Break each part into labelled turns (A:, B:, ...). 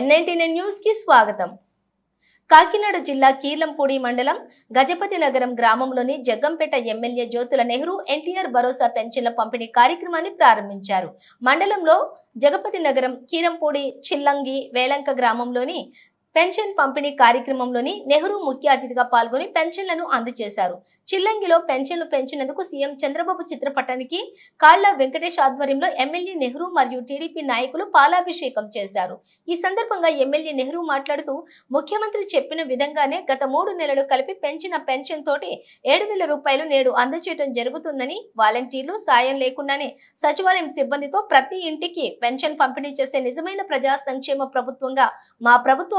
A: ఎన్ఐటీన్ న్యూస్కి స్వాగతం. కాకినాడ జిల్లా కీర్లంపూడి మండలం గజపతి నగరం గ్రామంలోని జగ్గంపేట ఎమ్మెల్యే జ్యోతుల నెహ్రూ ఎన్టీఆర్ భరోసా పెన్షన్ల పంపిణీ కార్యక్రమాన్ని ప్రారంభించారు. మండలంలో జగపతి నగరం కీరంపూడి చిల్లంగి వేలంక గ్రామంలోని పెన్షన్ పంపిణీ కార్యక్రమంలోని నెహ్రూ ముఖ్య అతిథిగా పాల్గొని పెన్షన్లను అందజేశారు. చిల్లంగిలో పెన్షన్లు పెంచినందుకు సీఎం చంద్రబాబు చిత్రపటానికి కాళ్ళ వెంకటేష్ ఆధ్వర్యంలో ఎమ్మెల్యే నెహ్రూ మరియు టీడీపీ నాయకులు పాలాభిషేకం చేశారు. ఈ సందర్భంగా ఎమ్మెల్యే నెహ్రూ మాట్లాడుతూ ముఖ్యమంత్రి చెప్పిన విధంగానే గత మూడు నెలలు కలిపి పెంచిన పెన్షన్ తోటి ఏడు వేల రూపాయలు నేడు అందజేయడం జరుగుతుందని వాలంటీర్లు సాయం లేకుండానే సచివాలయం సిబ్బందితో ప్రతి ఇంటికి పెన్షన్ పంపిణీ చేసే నిజమైన ప్రజా సంక్షేమ ప్రభుత్వంగా మా ప్రభుత్వ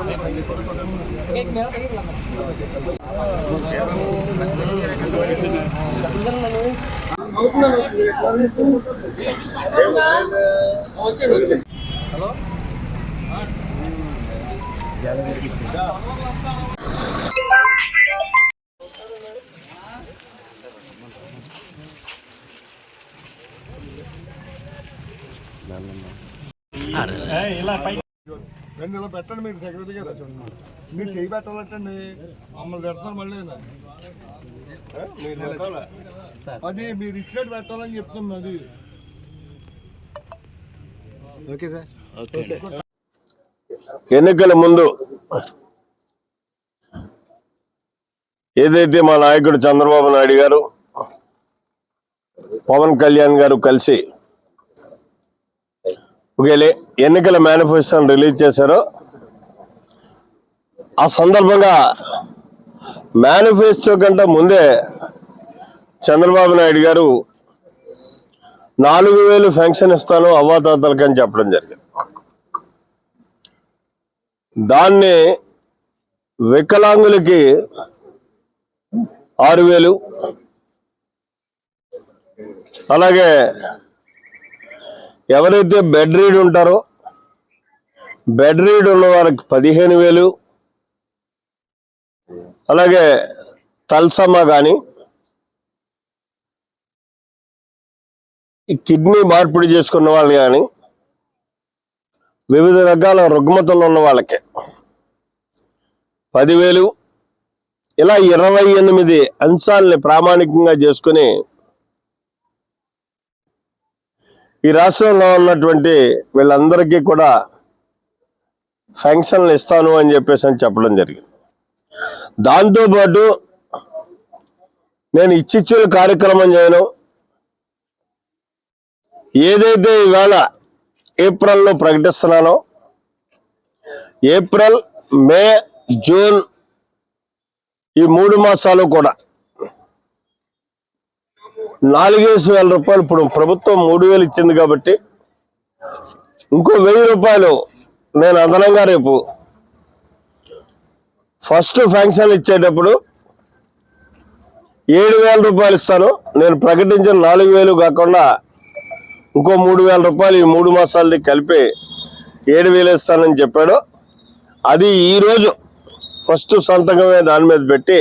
A: Halo? Jalan gitu. Ah, eh, lah, baik.
B: రెండు ఇలా పెట్టండి మీరు సెక్రటరీ గారు. మీరు చేయి పెట్టాలంటండి? మమ్మల్ని పెడతారు మళ్ళీ? అది మీరు ఇచ్చినట్టు పెట్టాలని చెప్తుంది అది. Okay sir.
C: ఎన్నికల ముందు ఏదైతే మా నాయకుడు చంద్రబాబు నాయుడు గారు పవన్ కళ్యాణ్ గారు కలిసి ఒకవేళ ఎన్నికల మేనిఫెస్టోని రిలీజ్ చేశారో ఆ సందర్భంగా మేనిఫెస్టో కంటే ముందే చంద్రబాబు నాయుడు గారు నాలుగు వేలు ఫెన్షన్ ఇస్తాను అవ్వాతాతలకు అని చెప్పడం జరిగింది. దాన్ని వికలాంగులకి ఆరు వేలు అలాగే ఎవరైతే బెడ్ రీడ్ ఉంటారో బెడ్ రీడ్ ఉన్న వారికి పదిహేను వేలు. అలాగే తల్సమ్మ కానీ కిడ్నీ మార్పిడి చేసుకున్న వాళ్ళు కానీ వివిధ రకాల రుగ్మతలు ఉన్న వాళ్ళకి పదివేలు. ఇలా ఇరవై ఎనిమిది అంశాలని ప్రామాణికంగా చేసుకుని ఈ రాష్ట్రంలో ఉన్నటువంటి వీళ్ళందరికీ కూడా ఫంక్షన్లు ఇస్తాను అని చెప్పేసి అని చెప్పడం జరిగింది. దాంతోపాటు నేను ఇచ్చిచ్చుల కార్యక్రమం చేయను. ఏదైతే ఇవాళ ఏప్రిల్లో ప్రకటిస్తున్నానో ఏప్రిల్ మే జూన్ ఈ మూడు మాసాలు కూడా నాలుగేసి వేల రూపాయలు ఇప్పుడు ప్రభుత్వం మూడు వేలు ఇచ్చింది కాబట్టి ఇంకో వెయ్యి రూపాయలు నేను అదనంగా రేపు ఫస్ట్ ఫ్యాంక్షన్ ఇచ్చేటప్పుడు ఏడు వేల రూపాయలు ఇస్తాను. నేను ప్రకటించిన నాలుగు వేలు కాకుండా ఇంకో మూడు వేల రూపాయలు ఈ మూడు మాసాలది కలిపి ఏడు వేలు ఇస్తానని చెప్పాడు. అది ఈరోజు ఫస్ట్ సంతకమే దాని మీద పెట్టి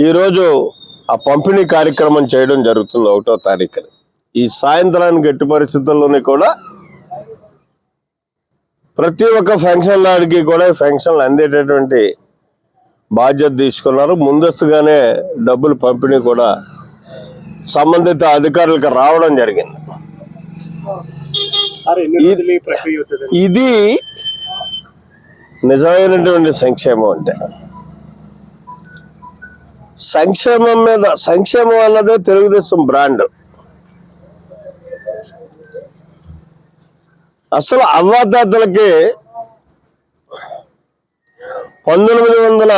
C: ఈరోజు ఆ పంపిణీ కార్యక్రమం చేయడం జరుగుతుంది ఒకటో తారీఖున. ఈ సాయంత్రానికి ఎట్టి పరిస్థితుల్లోనే కూడా ప్రతి ఒక్క ఫంక్షన్ నాడికి కూడా ఫంక్షన్లు అందేటటువంటి బాధ్యత తీసుకున్నారు. ముందస్తుగానే డబ్బులు పంపిణీ కూడా సంబంధిత అధికారులకు రావడం జరిగింది. ఇది నిజమైనటువంటి సంక్షేమం అంటే. సంక్షేమం మీద సంక్షేమం అన్నదే తెలుగుదేశం బ్రాండ్. అసలు అవ్వాతాతలకి పంతొమ్మిది వందల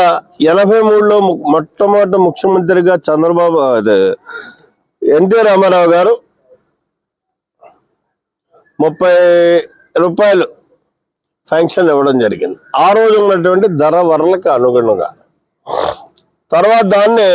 C: ఎనభై మూడులో మొట్టమొదటి ముఖ్యమంత్రిగా చంద్రబాబు అదే ఎన్టీ రామారావు గారు ముప్పై రూపాయలు ఫ్యాంక్షన్ ఇవ్వడం జరిగింది. ఆ రోజు ఉన్నటువంటి ధర వరలకు అనుగుణంగా. తర్వాత దాన్ని